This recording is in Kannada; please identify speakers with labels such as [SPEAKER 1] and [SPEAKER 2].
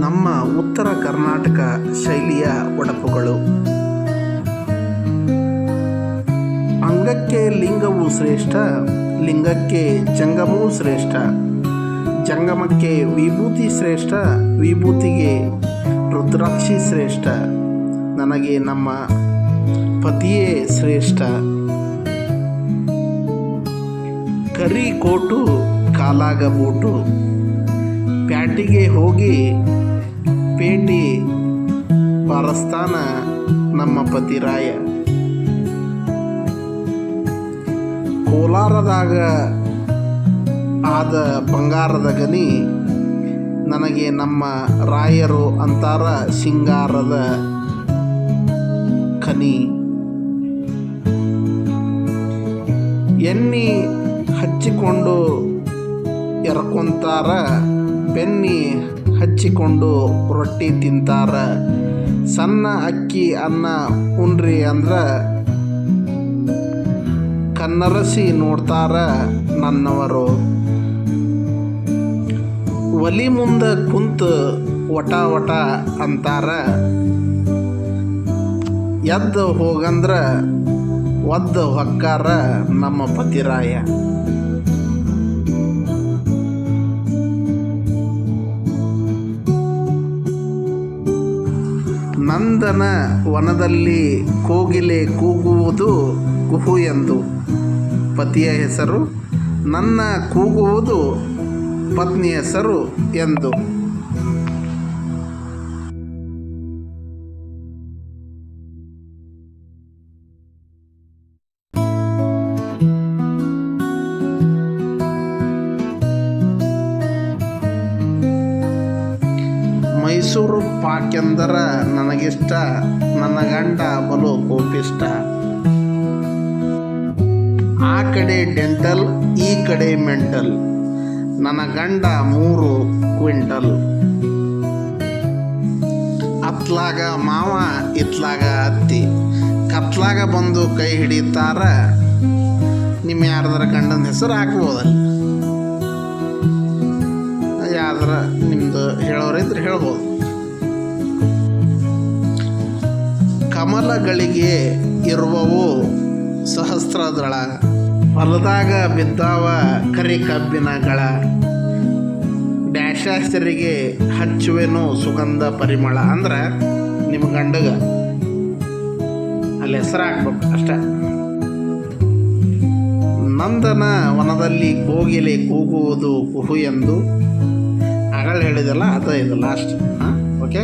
[SPEAKER 1] ನಮ್ಮ ಉತ್ತರ ಕರ್ನಾಟಕ ಶೈಲಿಯ ಒಡಪುಗಳು ಅಂಗಕ್ಕೆ ಲಿಂಗವು ಶ್ರೇಷ್ಠ, ಲಿಂಗಕ್ಕೆ ಜಂಗಮವೂ ಶ್ರೇಷ್ಠ, ಜಂಗಮಕ್ಕೆ ವಿಭೂತಿ ಶ್ರೇಷ್ಠ, ವಿಭೂತಿಗೆ ರುದ್ರಾಕ್ಷಿ ಶ್ರೇಷ್ಠ, ನನಗೆ ನಮ್ಮ ಪತಿಯೇ ಶ್ರೇಷ್ಠ. ಕರಿ ಕೋಟು, ಕಾಲಾಗ ಬೂಟು, ಪ್ಯಾಟಿಗೆ ಹೋಗಿ ಪೇಟಿ ಬಾರಸ್ತಾನ ನಮ್ಮ ಪತಿರಾಯ ಕೋಲಾರದಾಗ ಆದ ಬಂಗಾರದ ಗನಿ ನನಗೆ ನಮ್ಮ ರಾಯರು ಅಂತಾರ ಸಿಂಗಾರದ ಖನಿ. ಎಣ್ಣೆ ಹಚ್ಚಿಕೊಂಡು ಎರ್ಕೊಂತಾರ ಬೆನ್ನಿ ಹಚ್ಚಿಕೊಂಡು ರೊಟ್ಟಿ ತಿಂತಾರ. ಸಣ್ಣ ಅಕ್ಕಿ, ಅನ್ನ ಉಣ್ರಿ ಅಂದ್ರೆ ಕನ್ನರಸಿ ನೋಡ್ತಾರ ನನ್ನವರು. ಒಲಿ ಮುಂದೆ ಕುಂತ ವಟ ವಟ ಅಂತಾರ. ಎದ್ದ ಹೋಗಂದ್ರ ಒದ್ದ ಹೊಕ್ಕಾರ ನಮ್ಮ ಪತಿರಾಯ. ನಂದನ ವನದಲ್ಲಿ ಕೋಗಿಲೆ ಕೂಗುವುದು ಕುಹು ಎಂದು. ಪತಿಯ ಹೆಸರು ನನ್ನ ಕೂಗುವುದು ಪತ್ನಿ ಹೆಸರು ಎಂದು. ಮೈಸೂರು ಪಾಕೆಂದರ ನನಗಿಷ್ಟ, ನನ್ನ ಗಂಡ ಬಲು ಕೋಪಿಷ್ಟ ಆ ಕಡೆ ಡೆಂಟಲ್, ಈ ಕಡೆ ಮೆಂಟಲ್. ನನ್ನ ಗಂಡ ಮೂರು ಕ್ವಿಂಟಲ್. ಅತ್ಲಾಗ ಮಾವ, ಇತ್ಲಾಗ ಅತ್ತಿ. ಕತ್ಲಾಗ ಬಂದು ಕೈ ಹಿಡಿತಾರ ನಿಮ್ಮ ಯಾರ್ದಾರ ಗಂಡನ ಹೆಸರು ಹಾಕ್ಬೋದಲ್ಲ. ಯಾವ್ದಾರ ನಿಮ್ದು ಹೇಳೋರಿದ್ರೆ ಹೇಳ್ಬೋದು. ಕಮಲಗಳಿಗೆ ಇರುವವು ಸಹಸ್ರದಳ ಹೊಲದಾಗ ಬಿದ್ದಾವ ಕರಿ ಕಬ್ಬಿನಗಳ, ಡ್ಯಾಶಾಸ್ತ್ರಿಗೆ ಹಚ್ಚುವೆನು ಸುಗಂಧ ಪರಿಮಳ. ಅಂದ್ರೆ ನಿಮ್ಮ ಗಂಡಗ ಅಲ್ಲಿ ಹೆಸರು ಹಾಕ್ಬೇಕು ಅಷ್ಟೇ. ನಂದನ ವನದಲ್ಲಿ ಕೋಗಿಲೆ ಕೂಗುವುದು ಕುಹು ಎಂದು ಅಗಳ ಹೇಳಿದಲ್ಲ ಅದು ಇದು ಲಾಸ್ಟ್ ಹಾಂ? ಓಕೆ